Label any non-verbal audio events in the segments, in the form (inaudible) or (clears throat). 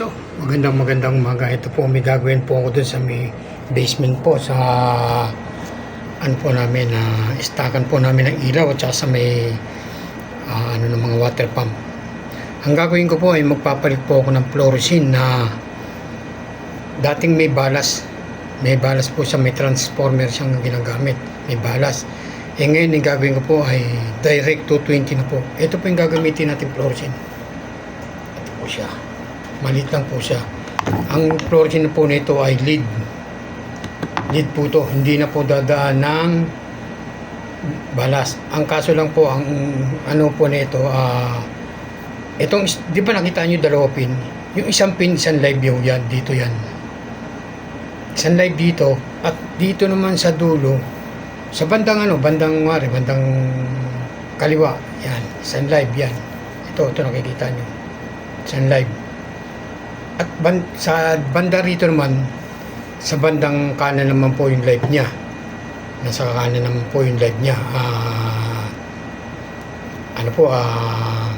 Ito, magandang magandang umaga. Ito po, may gagawin po ako dun sa may basement po sa ano po namin na istakan po namin ng ilaw at saka sa may ah, ano ng mga water pump. Ang gagawin ko po ay magpapalit po ako ng fluorescein na dating may balas. May balas po sa may transformer siyang ginagamit. May balas. Eh ngayon, yung gagawin ko po ay direct 220 na po. Ito po yung gagamitin natin fluorescein. Ito po siya. Malit lang po siya. Ang fluorescein po nito ay lead. Lead po to. Hindi na po dadaan ng balas. Ang kaso lang po, ang ano po nito, ah, itong, is- di ba nakita nyo dalawa pin? Yung isang pin, isang live yung yan, dito yan. Isang live dito, at dito naman sa dulo, sa bandang ano, bandang wari, bandang kaliwa, yan, isang live yan. Ito, ito nakikita nyo. Isang live. At ban, sa banda rito naman, sa bandang kanan naman po yung live niya. Nasa kanan naman po yung live niya. Ah, ano po, ah,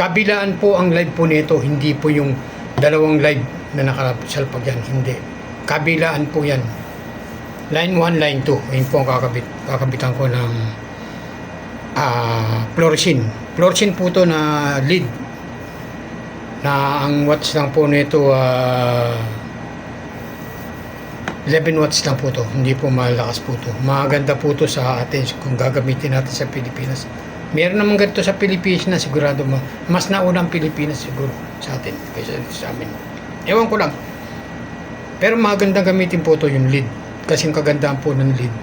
kabilaan po ang live po nito, hindi po yung dalawang live na nakasalpag yan, hindi. Kabilaan po yan. Line 1, line 2. Ayun po ang kakabit, kakabitan ko ng ah, fluorescein. Fluorescein po to na lead na ang watts lang po nito ah 11 watts lang po to. Hindi po malakas po to. Maganda po to sa atin kung gagamitin natin sa Pilipinas. Meron naman ganito sa Pilipinas na sigurado ma- mas nauna ang Pilipinas siguro sa atin kaysa sa amin. Ewan ko lang. Pero magandang gamitin po to yung lead kasi ang kagandahan po ng lead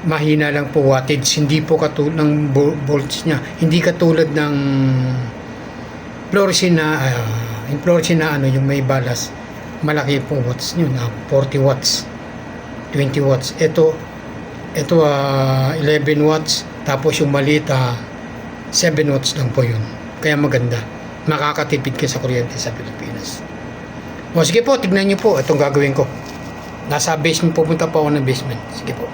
mahina lang po wattage. Hindi po katulad ng vo- volts niya. Hindi katulad ng fluorescein na ah, yung fluorescein na ano yung may balas malaki po watts nyo na 40 watts 20 watts. Ito ito ah, 11 watts tapos yung maliit ah, 7 watts lang po yun. Kaya maganda. Makakatipid ka sa kuryente sa Pilipinas. O sige po tignan nyo po. Itong gagawin ko. Nasa basement pupunta po ako ng basement. Sige po.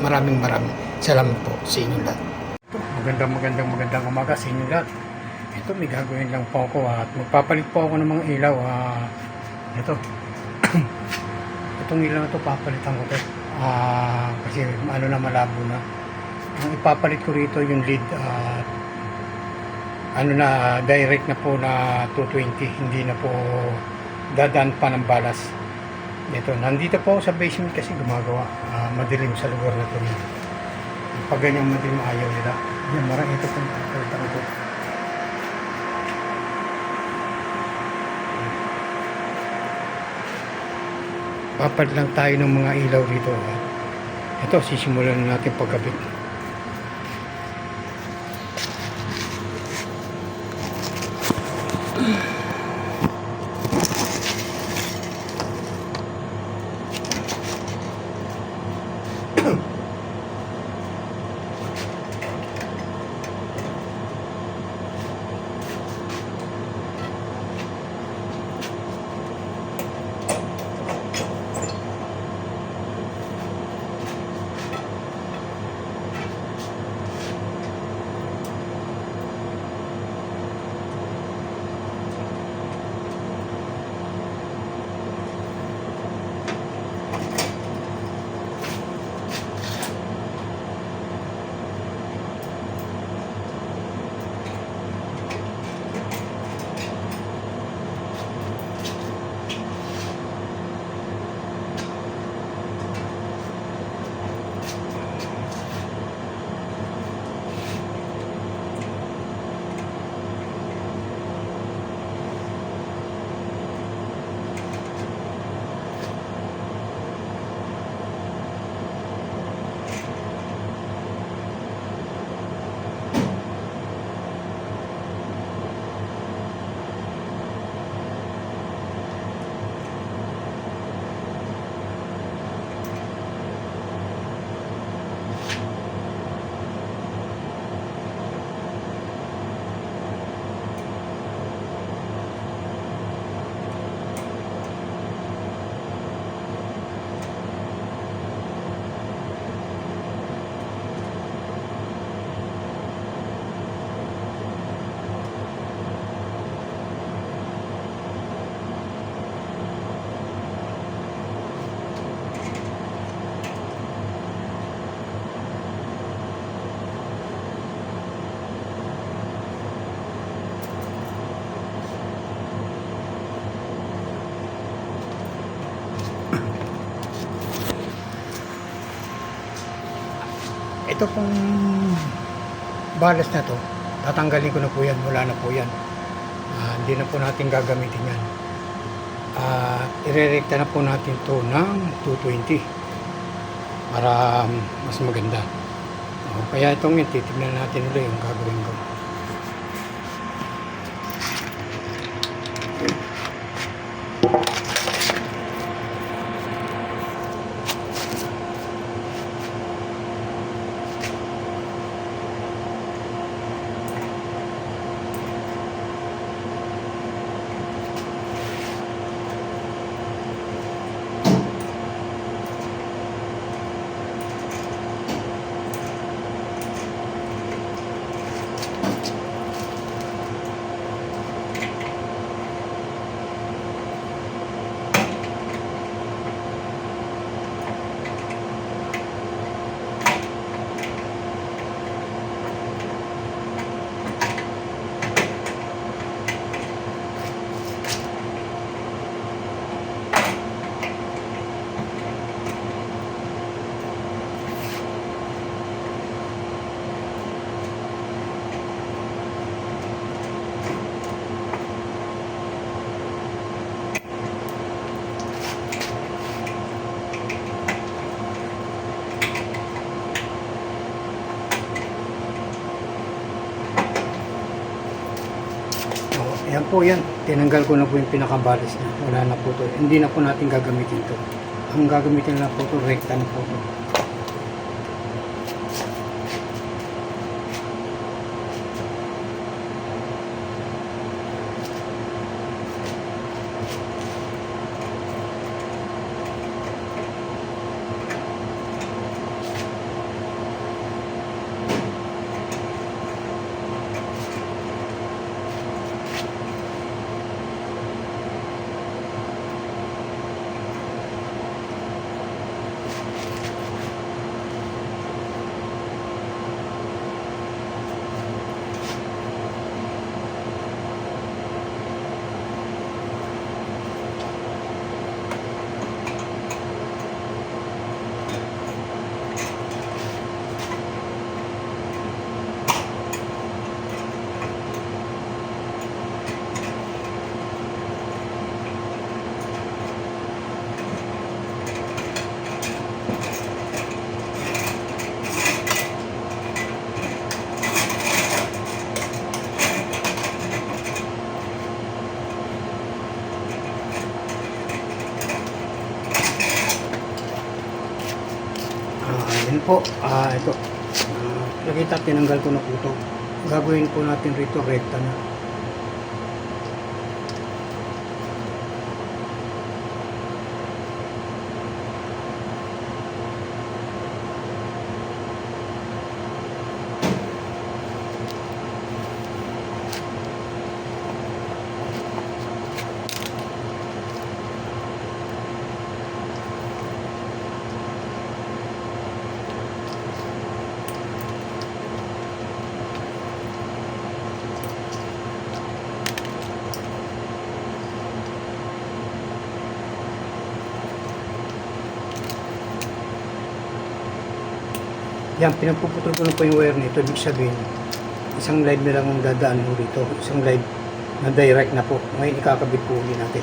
Maraming maraming salamat po sa inyo lahat. Magandang magandang magandang umaga sa inyo lahat ito may gagawin lang po ako at magpapalit po ako ng mga ilaw ah, ito. (clears throat) Itong ilaw na to papalitan ko to. Ah, kasi ano na malabo na. Ang ipapalit ko rito yung lead at ano na direct na po na 220 hindi na po dadaan pa ng balas. Ito nandito po sa basement kasi gumagawa ah, madilim sa lugar na to. Pag ganyan madilim ayaw nila. Yan marang ito po papalitan ko Papalit lang tayo ng mga ilaw dito. Ito, sisimulan na natin pagkabit. Mm. Ito pong balas na to, tatanggalin ko na po yan, wala na po yan. Ah, hindi na po natin gagamitin yan. Ah, irerekta na po natin to ng 220 para mas maganda. Oh, kaya itong yun, titignan natin ulit yung gagawin ko. Po yan. Tinanggal ko na po yung pinakabalis niya. Wala na po to. Hindi na po natin gagamitin to. Ang gagamitin na po to, rekta na po to. Po. Ah, ito. Ah, nakita, tinanggal ko na po ito. Gagawin po natin rito, rekta na. Yan, pinagpuputol ko na po yung wire nito. Ibig sabihin, isang live na lang ang dadaan mo rito. Isang live na direct na po. Ngayon, ikakabit po ulit natin.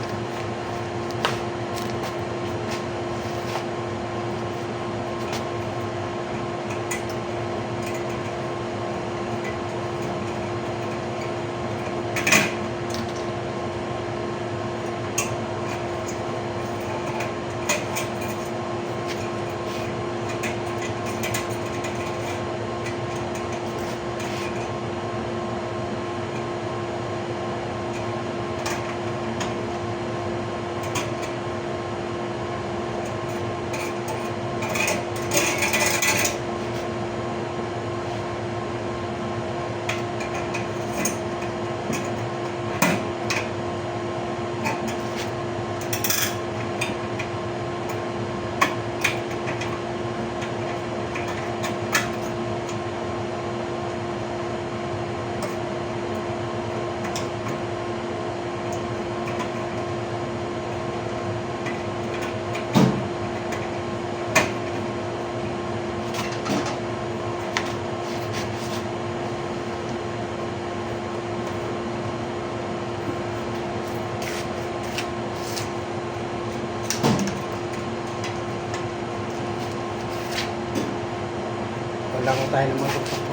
Maglaro tayo ng mga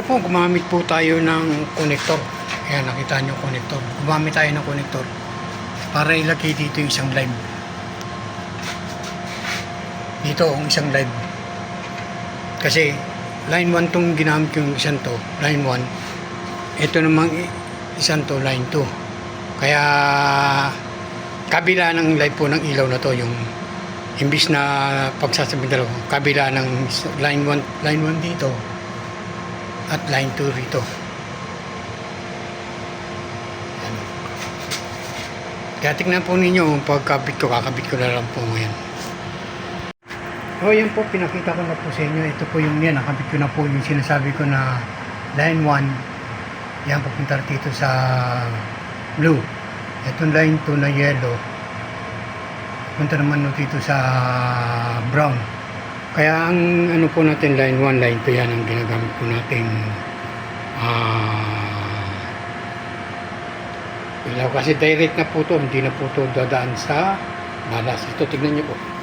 Ito po, gumamit po tayo ng connector. Ayan, nakita nyo connector. Gumamit tayo ng connector para ilagay dito yung isang live. Dito, ang isang live. Kasi, line 1 tong ginamit yung isang to, line 1. Ito namang isang to, line 2. Kaya, kabila ng live po ng ilaw na to, yung imbis na pagsasabi dalawa, kabila ng line 1, line 1 dito, at line 2 rito. Yan. Kaya tingnan po ninyo, pagkabit ko, kakabit ko na lang po ngayon. O yan po, pinakita ko na po sa inyo. Ito po yung yan, nakabit ko na po yung sinasabi ko na line 1. Yan, papunta dito sa blue. Itong line 2 na yellow. Punta naman dito sa brown. Kaya ang ano po natin line 1, line 2 yan ang ginagamit po natin ah ilaw kasi direct na po to, hindi na po to dadaan sa balas. Ito tignan niyo po.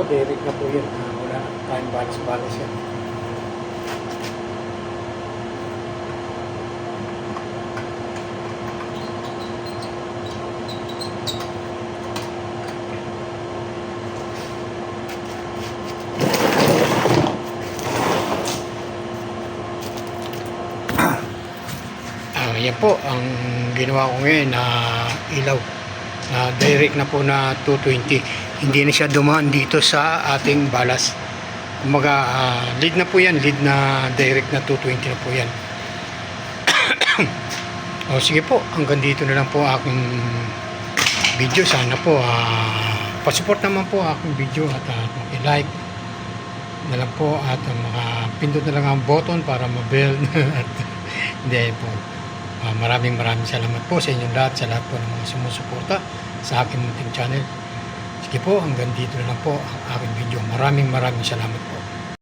Po, direct na po yun. Wala na tayong balas-balas yan. Ah, yan po ang ginawa ko ngayon na ilaw na direct na po na 220 hindi na siya dumaan dito sa ating balas. Kumbaga uh, lead na po yan. Lead na direct na 220 na po yan. (coughs) O sige po. Hanggang dito na lang po aking video. Sana po uh, pasupport naman po aking video at ah, uh, like na lang po at uh, makapindot na lang ang button para ma-build (laughs) at hindi po. Uh, maraming maraming salamat po sa inyong lahat sa lahat po ng mga sumusuporta sa aking munting channel. Sige po, hanggang dito na po ang aking video. Maraming maraming salamat po.